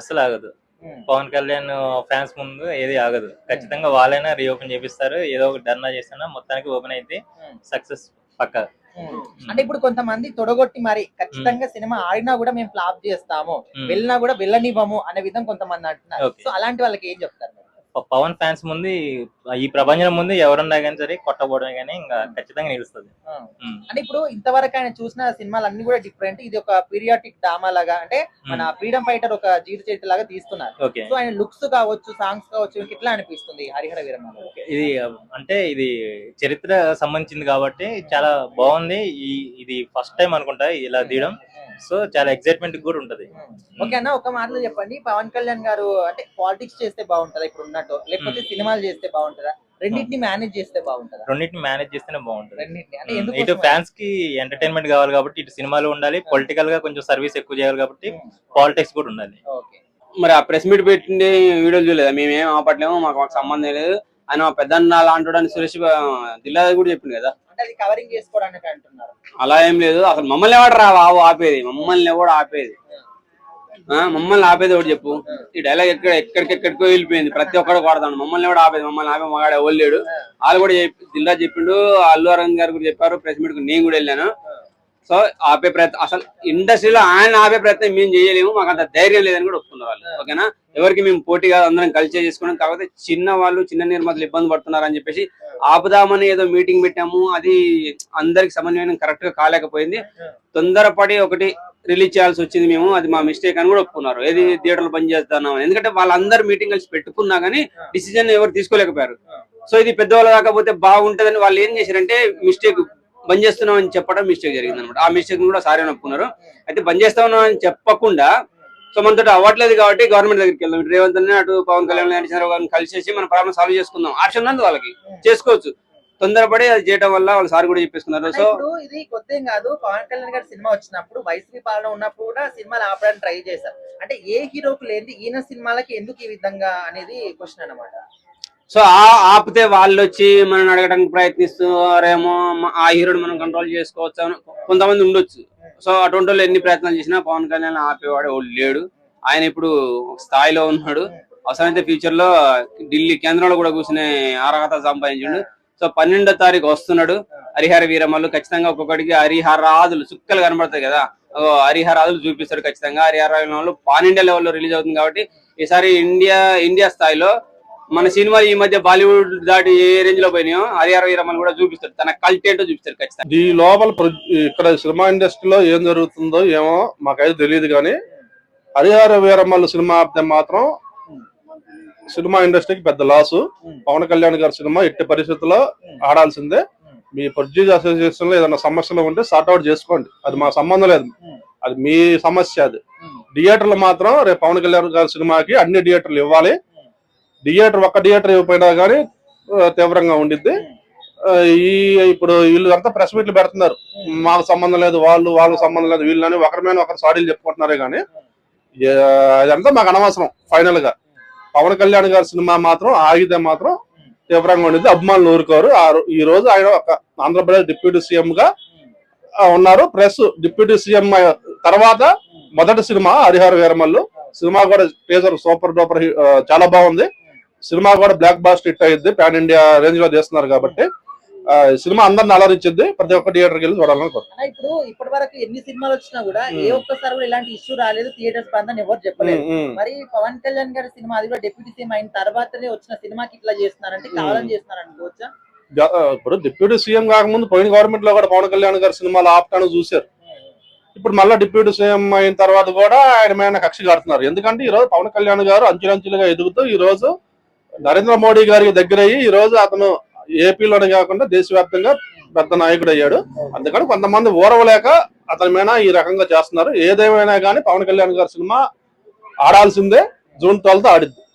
అసలు ఆగదు. పవన్ కళ్యాణ్ ఫ్యాన్స్ ముందు ఏది ఆగదు. ఖచ్చితంగా వాళ్ళైనా రీఓపెన్ చేపిస్తారు. ఏదో ఒక ధర్నా చేసినా మొత్తానికి ఓపెన్ అయితే సక్సెస్ పక్క. అంటే ఇప్పుడు కొంతమంది తొడగొట్టి మరి ఖచ్చితంగా సినిమా ఆడినా కూడా మేము ఫ్లాప్ చేస్తాము. వెళ్ళినా కూడా వెళ్ళనివ్వము అనే విధంగా కొంతమంది అంటున్నారు. సో అలాంటి వాళ్ళకి ఏం చెప్తారు పవన్ ఫ్యాన్స్ ముందు ఈ- ప్రపంచం ముందు ఎవరున్నా కానీ సరే కొట్టబోవడం కానీ ఇంకా ఖచ్చితంగా నిలుస్తుంది. Hmm. ఉమ్. అంటే ఇప్పుడు ఇంతవరకు ఆయన చూసిన సినిమాలు అన్ని కూడా డిఫరెంట్ ఇది ఒక పీరియాటిక్ డ్రామా లాగా. అంటే మన ఫ్రీడమ్ ఫైటర్ ఒక జీవిత చరిత్ర లాగా తీస్తున్నారు. సో ఆయన లుక్స్ కావచ్చు సాంగ్స్ కావచ్చు ఎట్లా అనిపిస్తుంది హరిహర వీరమల్లు ఇది అంటే ఇది చరిత్ర సంబంధించింది కాబట్టి చాలా బాగుంది. ఈ ఇది ఫస్ట్ టైం అనుకుంటా ఇలా తీయడం. సో చాలా ఎక్సైట్మెంట్ కూడా ఉంటది. ఓకే అన్న ఒక మాటలో చెప్పండి. పవన్ కళ్యాణ్ గారు అంటే పాలిటిక్స్ చేస్తే బాగుంటుందా? ఇప్పుడు ఉన్నట్టు లేకపోతే. సినిమాలు చేస్తే బాగుంటుందా? రెండింటిని మేనేజ్ చేస్తే బాగుంటుందా? రెండింటిని మేనేజ్ చేస్తేనే బాగుంటది. రెండింటిని. అంటే ఉమ్, ఎందుకు ఇటు ఫ్యాన్స్కి ఎంటర్టైన్మెంట్ కావాలి కాబట్టి ఇటు సినిమాలు ఉండాలి పొలిటికల్గా కొంచెం సర్వీస్ ఎక్కువ చేయాలి కాబట్టి పాలిటిక్స్ కూడా ఉండాలి. ఓకే. మరి ఆ ప్రెస్ మీట్ పెట్టింది వీడియోలు చూడలేదా? మేమేం ఆపట్లేము మాకు మాకు సంబంధం లేదు. ఆయన మా పెద్ద లాంటి అని సురేష్ దిల్లా కూడా చెప్పింది కదా. అంటే అది కవరింగ్ చేసుకోవడానికి అంటున్నారు. అలా ఏం లేదు. అసలు మమ్మల్ని ఎవడు రా బాబు ఆపేది. మమ్మల్ని ఎవడు ఆపేది. మమ్మల్ని ఆపేది ఒకటి చెప్పు? ఈ డైలాగ్ ఎక్కడ ఎక్కడికెక్కడికో వెళ్ళిపోయింది. ప్రతి ఒక్కడు కొడతాను. మమ్మల్ని ఎవడు ఆపేది? మమ్మల్ని ఆపే మగాడే వెళ్ళాడు వాళ్ళు కూడా చెప్పి చెప్పిండు అల్లు అరవింద్ గారు కూడా చెప్పారు. ప్రెస్ మీట్ నేను కూడా వెళ్ళాను. సో ఆపే ప్రయత్నం అసలు ఇండస్ట్రీలో ఆయన ఆపే ప్రయత్నం మేము చేయలేము. మాకు అంత ధైర్యం లేదని కూడా ఒప్పుకున్నారు వాళ్ళు. ఓకేనా? ఎవరికి మేము పోటీ కాదు అందరం కలిసి చేసుకున్నాం. కాకపోతే చిన్న వాళ్ళు చిన్న నిర్మాతలు ఇబ్బంది పడుతున్నారు అని చెప్పేసి ఆపుదామని ఏదో మీటింగ్ పెట్టాము. అది అందరికి సమన్వయం కరెక్ట్గా కాలేకపోయింది. తొందరపడి ఒకటి రిలీజ్ చేయాల్సి వచ్చింది మేము అది మా మిస్టేక్ అని కూడా ఒప్పుకున్నారు. ఏది థియేటర్లు పని చేస్తున్నాం. అని. ఎందుకంటే వాళ్ళందరూ మీటింగ్ కలిసి పెట్టుకున్నా గానీ డిసిజన్ ఎవరు తీసుకోలేకపోయారు. సో ఇది పెద్దవాళ్ళు కాకపోతే బాగుంటదని వాళ్ళు ఏం చేశారంటే మిస్టేక్ బంద్ చేస్తున్నాం అని చెప్పడం మిస్టేక్ జరిగింది అనమాట ఆ మిస్టేక్ కూడా సారీ ఒప్పుకున్నారు. అయితే బంద్ చేస్తా ఉన్నాం అని చెప్పకుండా సో మనతో అవ్వట్లేదు కాబట్టి గవర్నమెంట్ దగ్గరికి వెళ్దాం. రేవంత్ అటు పవన్ కళ్యాణ్ చంద్రబాబు గారిని కలిసేసి మన ప్రాబ్లం సాల్వ్ చేసుకుందాం. ఆప్షన్ ఉంది వాళ్ళకి. చేసుకోవచ్చు. తొందరపడి అది చేయడం వల్ల వాళ్ళు సార్ కూడా చెప్పేసుకున్నారు సో ఇది కొత్త కాదు పవన్ కళ్యాణ్ గారి సినిమా వచ్చినప్పుడు వైసీపీ పాలన ఉన్నప్పుడు కూడా సినిమాలు ఆపడానికి ట్రై చేశారు. అంటే ఏ హీరోకు లేని ఈయన సినిమాలకి ఎందుకు ఈ విధంగా అనేది క్వశ్చన్ అన్నమాట. సో ఆ ఆపితే వాళ్ళు వచ్చి మనం అడగడానికి ప్రయత్నిస్తున్నారేమో ఆ హీరోని మనం కంట్రోల్ చేసుకోవచ్చు అని కొంతమంది ఉండొచ్చు. సో అటువంటి వాళ్ళు ఎన్ని ప్రయత్నాలు చేసినా పవన్ కళ్యాణ్ ఆపేవాడు లేడు. ఆయన ఇప్పుడు స్థాయిలో ఉన్నాడు. అవసరమైతే ఫ్యూచర్లో ఢిల్లీ కేంద్రంలో కూడా కూర్చునే అర్హత సంపాదించాడు. సో పన్నెండో తారీఖు వస్తున్నాడు. హరిహర వీరమ్మలు ఖచ్చితంగా ఒక్కొక్కడికి హరిహరాదులు చుక్కలు కనబడతాయి కదా. ఓ హరిహరాదులు చూపిస్తారు ఖచ్చితంగా. హరిహర పాన్ ఇండియా లెవెల్లో రిలీజ్ అవుతుంది కాబట్టి ఈసారి ఇండియా ఇండియా స్థాయిలో మన సినిమా ఈ మధ్య బాలీవుడ్ దాటి ఏ రేంజ్లో పోయినాయో హరిహర వీరమ్మలు కూడా చూపిస్తారు తన కల్టేటో చూపిస్తారు ఖచ్చితంగా. ఈ లోపల ఇక్కడ సినిమా ఇండస్ట్రీలో ఏం జరుగుతుందో ఏమో మాకైతే తెలియదు కానీ హరిహర వీరమ్మలు సినిమా ఆపితే మాత్రం సినిమా ఇండస్ట్రీకి పెద్ద లాసు. పవన్ కళ్యాణ్ గారి సినిమా ఎట్టి పరిస్థితుల్లో ఆడాల్సిందే. మీ ప్రొడ్యూస్ అసోసియేషన్లో ఏదైనా సమస్యలు ఉంటే సార్ట్ అవుట్ చేసుకోండి. అది మా సంబంధం లేదు. అది మీ సమస్య అది. థియేటర్లు మాత్రం రేపు పవన్ కళ్యాణ్ గారి సినిమాకి అన్ని థియేటర్లు ఇవ్వాలి. థియేటర్ ఒక్క థియేటర్ ఇవ్వకపోయినా కానీ తీవ్రంగా ఉండిద్ది. ఈ ఇప్పుడు వీళ్ళు అంతా ప్రెస్ మీట్లు పెడుతున్నారు. మాకు సంబంధం లేదు వాళ్ళు వాళ్ళకి సంబంధం లేదు వీళ్ళని ఒకరి మీద ఒకరు సాడీలు చెప్పుకుంటున్నారే కానీ అదంతా మాకు అనవసరం ఫైనల్గా. పవన్ కళ్యాణ్ గారి సినిమా మాత్రం ఆగితే మాత్రం తీవ్రంగా ఉండేది అభిమానులు ఊరుకోరు. ఈ రోజు ఆయన ఒక ఆంధ్రప్రదేశ్ డిప్యూటీ సీఎం గా ఉన్నారు. ప్లస్ డిప్యూటీ సీఎం తర్వాత మొదటి సినిమా హరిహర వీరమల్లు. సినిమా కూడా టీజర్ సూపర్ డూపర్ చాలా బాగుంది. సినిమా కూడా బ్లాక్ బాస్ట్ హిట్ అయ్యింది పాన్ ఇండియా రేంజ్లో చేస్తున్నారు కాబట్టి. సినిమా అందరిని అలరించింది ప్రతి ఒక్క థియేటర్కి వెళ్ళి చూడాలని కోరుతున్నాను. ఇప్పుడు ఇప్పటి వరకు ఎన్ని సినిమాలు వచ్చినా కూడా ఏ. ఒక్కసారి కూడా ఇలాంటి ఇష్యూ రాలేదు థియేటర్ స్పందన ఎవరు చెప్పలేదు. మరి పవన్ కళ్యాణ్ గారి సినిమా అది కూడా డిప్యూటీ సీఎం అయిన తర్వాతనే వచ్చిన సినిమాకి ఇట్లా చేస్తున్నారంటే కావాలని చేస్తున్నారు అనుకోవచ్చా జ- ఆ, ఇప్పుడు డిప్యూటీ సీఎం కాకముందు పోయిన గవర్నమెంట్లో కూడా పవన్ కళ్యాణ్ గారి సినిమాలు ఆపటాను చూశారు ఇప్పుడు మళ్ళీ డిప్యూటీ సీఎం అయిన తర్వాత కూడా ఆయన మీద కక్ష కడుతున్నారు ఎందుకంటే ఈ రోజు పవన్ కళ్యాణ్ గారు అంచులంచులుగా ఎదుగుతూ ఈ రోజు నరేంద్ర మోడీ గారికి దగ్గరయ్యి ఈ రోజు అతను ఏపీలోనే కాకుండా దేశవ్యాప్తంగా పెద్ద నాయకుడు అయ్యాడు. అందుకని కొంతమంది ఊరవలేక అతని మీద ఈ రకంగా చేస్తున్నారు. ఏదేమైనా కానీ పవన్ కళ్యాణ్ గారి సినిమా ఆడాల్సిందే. June twelfth ఆడిద్ది.